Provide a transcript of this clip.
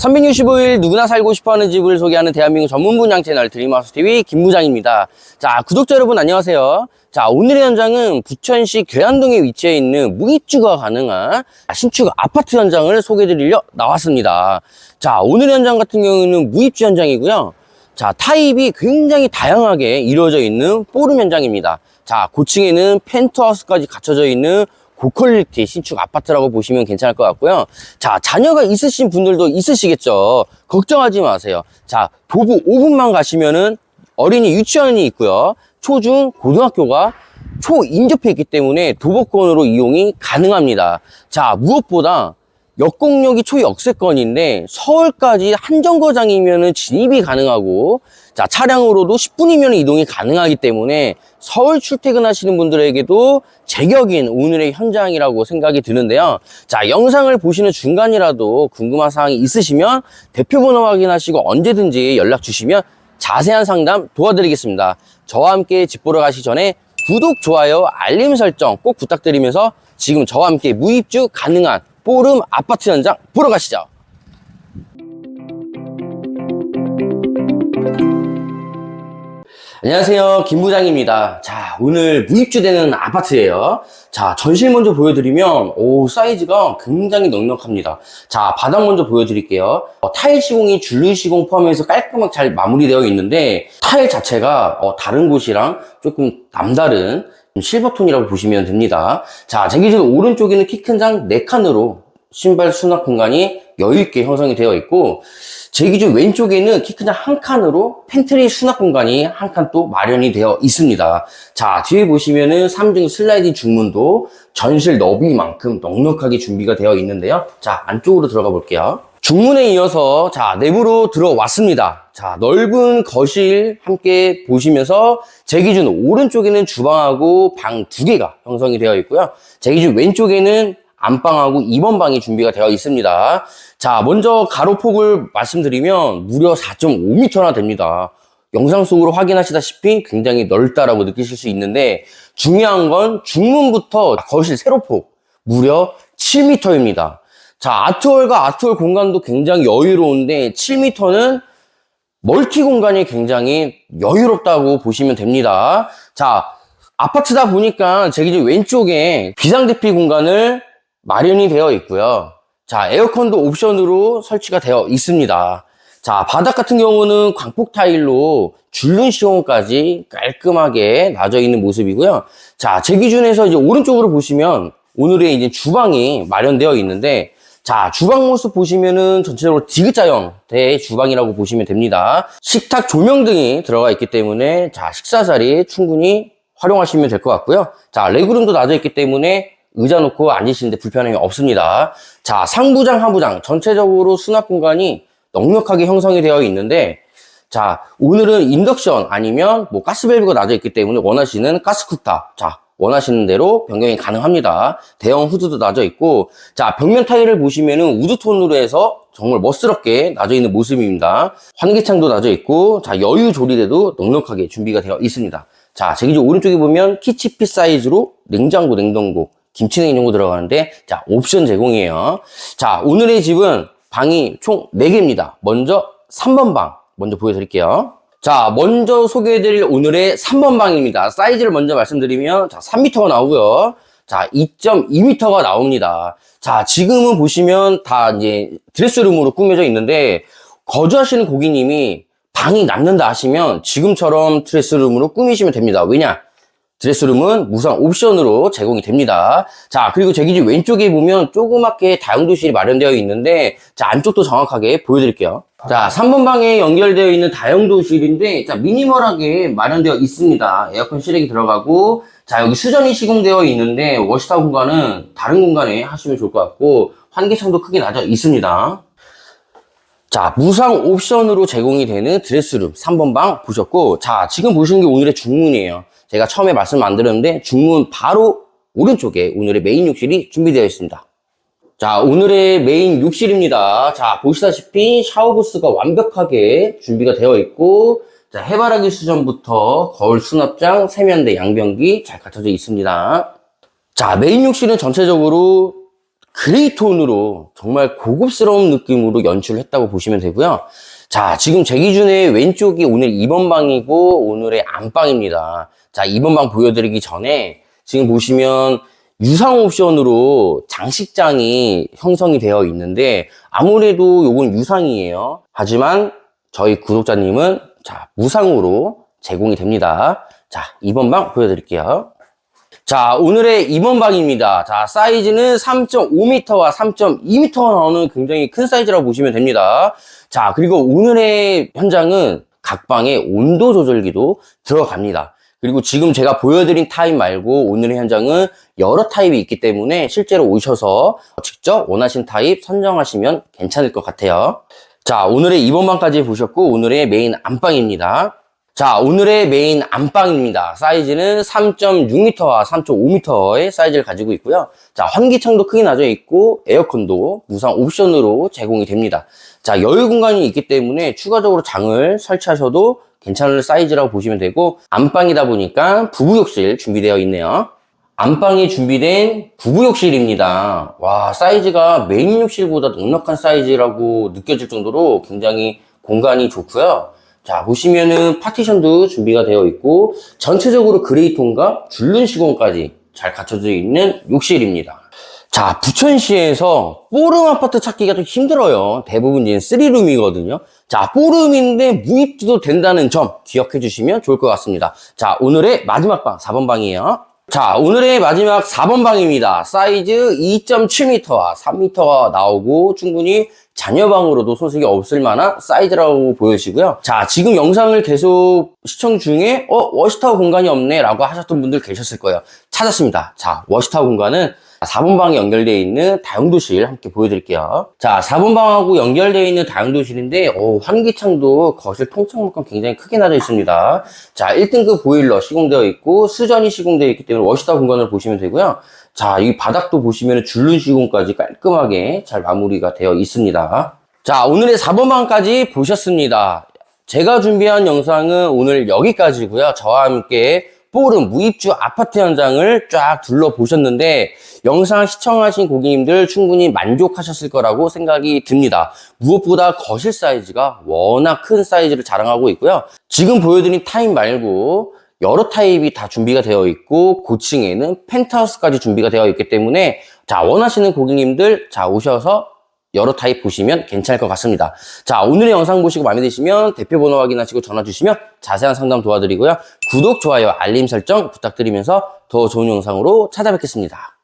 365일 누구나 살고 싶어하는 집을 소개하는 대한민국 전문 분양 채널 드림하우스 TV 김부장입니다. 자, 구독자 여러분 안녕하세요. 자, 오늘의 현장은 부천시 괴안동에 위치해 있는 무입주가 가능한 신축 아파트 현장을 소개해드리려 나왔습니다. 자, 오늘 현장 같은 경우는 무입주 현장이고요. 자, 타입이 굉장히 다양하게 이루어져 있는 포름 현장입니다. 자, 고층에는 펜트하우스까지 갖춰져 있는 고퀄리티 신축 아파트라고 보시면 괜찮을 것 같고요. 자, 자녀가 있으신 분들도 있으시겠죠. 걱정하지 마세요. 자, 도보 5분만 가시면은 어린이 유치원이 있고요. 초중 고등학교가 초인접해 있기 때문에 도보권으로 이용이 가능합니다. 자, 무엇보다 역공역이 초역세권인데 서울까지 한 정거장이면 진입이 가능하고 자 차량으로도 10분이면 이동이 가능하기 때문에 서울 출퇴근하시는 분들에게도 제격인 오늘의 현장이라고 생각이 드는데요. 자 영상을 보시는 중간이라도 궁금한 사항이 있으시면 대표번호 확인하시고 언제든지 연락 주시면 자세한 상담 도와드리겠습니다. 저와 함께 집 보러 가시기 전에 구독, 좋아요, 알림 설정 꼭 부탁드리면서 지금 저와 함께 무입주 가능한 포름 아파트 현장 보러 가시죠. 안녕하세요. 김 부장입니다. 자, 오늘 무입주되는 아파트예요. 자, 전실 먼저 보여드리면, 오, 사이즈가 굉장히 넉넉합니다. 자, 바닥 먼저 보여드릴게요. 어, 타일 시공이 줄눈 시공 포함해서 깔끔하게 잘 마무리되어 있는데, 타일 자체가 어, 다른 곳이랑 조금 남다른 실버톤이라고 보시면 됩니다. 자, 제 기준 오른쪽에는 키 큰 장 4칸으로 신발 수납 공간이 여유있게 형성이 되어 있고, 제 기준 왼쪽에는 키 큰 장 한 칸으로 팬트리 수납 공간이 한 칸 또 마련이 되어 있습니다. 자, 뒤에 보시면은 3중 슬라이딩 중문도 전실 너비만큼 넉넉하게 준비가 되어 있는데요. 자, 안쪽으로 들어가 볼게요. 중문에 이어서 자 내부로 들어왔습니다. 자 넓은 거실 함께 보시면서 제 기준 오른쪽에는 주방하고 방 두 개가 형성이 되어 있고요. 제 기준 왼쪽에는 안방하고 2번 방이 준비가 되어 있습니다. 자 먼저 가로폭을 말씀드리면 무려 4.5m나 됩니다. 영상 속으로 확인하시다시피 굉장히 넓다라고 느끼실 수 있는데 중요한 건 중문부터 거실 세로폭 무려 7m입니다. 자, 아트홀과 아트홀 공간도 굉장히 여유로운데 7m는 멀티 공간이 굉장히 여유롭다고 보시면 됩니다. 자, 아파트다 보니까 제 기준 왼쪽에 비상대피 공간을 마련이 되어 있고요. 자, 에어컨도 옵션으로 설치가 되어 있습니다. 자, 바닥 같은 경우는 광폭 타일로 줄눈 시공까지 깔끔하게 놔져 있는 모습이고요. 자, 제 기준에서 이제 오른쪽으로 보시면 오늘의 이제 주방이 마련되어 있는데 자, 주방 모습 보시면은 전체적으로 디귿자형 대 주방이라고 보시면 됩니다. 식탁 조명 등이 들어가 있기 때문에 자, 식사 자리 충분히 활용하시면 될 것 같고요. 자, 레그룸도 놔져 있기 때문에 의자 놓고 앉으시는데 불편함이 없습니다. 자, 상부장, 하부장 전체적으로 수납 공간이 넉넉하게 형성이 되어 있는데 자, 오늘은 인덕션 아니면 뭐 가스밸브가 놔져 있기 때문에 원하시는 가스쿠타 자, 원하시는 대로 변경이 가능합니다. 대형 후드도 놔져 있고, 자, 벽면 타일을 보시면은 우드톤으로 해서 정말 멋스럽게 놔져 있는 모습입니다. 환기창도 놔져 있고, 자, 여유 조리대도 넉넉하게 준비가 되어 있습니다. 자, 제 기준 오른쪽에 보면 키치핏 사이즈로 냉장고, 냉동고, 김치 냉장고 들어가는데, 자, 옵션 제공이에요. 자, 오늘의 집은 방이 총 4개입니다. 먼저 3번 방 먼저 보여드릴게요. 자, 먼저 소개해드릴 오늘의 3번 방입니다. 사이즈를 먼저 말씀드리면, 자, 3m가 나오고요. 자, 2.2m가 나옵니다. 자, 지금은 보시면 다 이제 드레스룸으로 꾸며져 있는데, 거주하시는 고객님이 방이 남는다 하시면 지금처럼 드레스룸으로 꾸미시면 됩니다. 왜냐? 드레스룸은 무상 옵션으로 제공이 됩니다. 자, 그리고 제 기준 왼쪽에 보면 조그맣게 다용도실이 마련되어 있는데, 자, 안쪽도 정확하게 보여드릴게요. 자, 3번 방에 연결되어 있는 다용도실인데, 자, 미니멀하게 마련되어 있습니다. 에어컨 실외기 들어가고, 자, 여기 수전이 시공되어 있는데, 워시타 공간은 다른 공간에 하시면 좋을 것 같고, 환기창도 크게 나져 있습니다. 자, 무상 옵션으로 제공이 되는 드레스룸 3번 방 보셨고, 자, 지금 보시는 게 오늘의 중문이에요. 제가 처음에 말씀 안 드렸는데, 중문 바로 오른쪽에 오늘의 메인 욕실이 준비되어 있습니다. 자, 오늘의 메인 욕실입니다. 자, 보시다시피 샤워부스가 완벽하게 준비가 되어 있고, 자, 해바라기 수전부터 거울 수납장, 세면대, 양변기 잘 갖춰져 있습니다. 자, 메인 욕실은 전체적으로 그레이 톤으로 정말 고급스러운 느낌으로 연출을 했다고 보시면 되고요. 자, 지금 제 기준에 왼쪽이 오늘 2번 방이고 오늘의 안방입니다. 자, 2번 방 보여드리기 전에 지금 보시면 유상 옵션으로 장식장이 형성이 되어 있는데 아무래도 요건 유상이에요. 하지만 저희 구독자님은 자, 무상으로 제공이 됩니다. 자, 2번 방 보여드릴게요. 자, 오늘의 2번 방입니다. 자, 사이즈는 3.5m와 3.2m가 나오는 굉장히 큰 사이즈라고 보시면 됩니다. 자, 그리고 오늘의 현장은 각 방에 온도 조절기도 들어갑니다. 그리고 지금 제가 보여드린 타입 말고 오늘의 현장은 여러 타입이 있기 때문에 실제로 오셔서 직접 원하신 타입 선정하시면 괜찮을 것 같아요. 자, 오늘의 2번 방까지 보셨고 오늘의 메인 안방입니다. 자, 오늘의 메인 안방입니다. 사이즈는 3.6m와 3.5m의 사이즈를 가지고 있고요. 자, 환기창도 크게 나져 있고 에어컨도 무상 옵션으로 제공이 됩니다. 자, 여유 공간이 있기 때문에 추가적으로 장을 설치하셔도 괜찮을 사이즈라고 보시면 되고 안방이다 보니까 부부욕실 준비되어 있네요. 안방이 준비된 부부욕실입니다. 와, 사이즈가 메인 욕실보다 넉넉한 사이즈라고 느껴질 정도로 굉장히 공간이 좋고요. 자, 보시면은 파티션도 준비가 되어 있고 전체적으로 그레이 톤과 줄눈 시공까지 잘 갖춰져 있는 욕실입니다. 자, 부천시에서 뽀름 아파트 찾기가 좀 힘들어요. 대부분 이제 3룸이거든요. 자, 뽀름인데 무입주도 된다는 점 기억해 주시면 좋을 것 같습니다. 자, 오늘의 마지막 방, 4번 방이에요. 자, 오늘의 마지막 4번 방입니다. 사이즈 2.7m와 3m가 나오고 충분히 자녀방으로도 손색이 없을 만한 사이즈라고 보여지고요. 자, 지금 영상을 계속 시청 중에 어, 워시타워 공간이 없네 라고 하셨던 분들 계셨을 거예요. 찾았습니다. 자, 워시타워 공간은 4번 방에 연결되어 있는 다용도실 함께 보여드릴게요. 자, 4번 방하고 연결되어 있는 다용도실인데 오, 환기창도 거실 통창만큼 굉장히 크게 나져 있습니다. 자, 1등급 보일러 시공되어 있고 수전이 시공되어 있기 때문에 워시타워 공간을 보시면 되고요. 자, 이 바닥도 보시면 줄눈 시공까지 깔끔하게 잘 마무리가 되어 있습니다. 자, 오늘의 4번 방까지 보셨습니다. 제가 준비한 영상은 오늘 여기까지고요. 저와 함께 뽀름 무입주 아파트 현장을 쫙 둘러보셨는데 영상 시청하신 고객님들 충분히 만족하셨을 거라고 생각이 듭니다. 무엇보다 거실 사이즈가 워낙 큰 사이즈를 자랑하고 있고요. 지금 보여드린 타입 말고 여러 타입이 다 준비가 되어 있고 고층에는 펜트하우스까지 준비가 되어 있기 때문에 자 원하시는 고객님들 자 오셔서 여러 타입 보시면 괜찮을 것 같습니다. 자, 오늘의 영상 보시고 마음에 드시면 대표 번호 확인하시고 전화 주시면 자세한 상담 도와드리고요. 구독, 좋아요, 알림 설정 부탁드리면서 더 좋은 영상으로 찾아뵙겠습니다.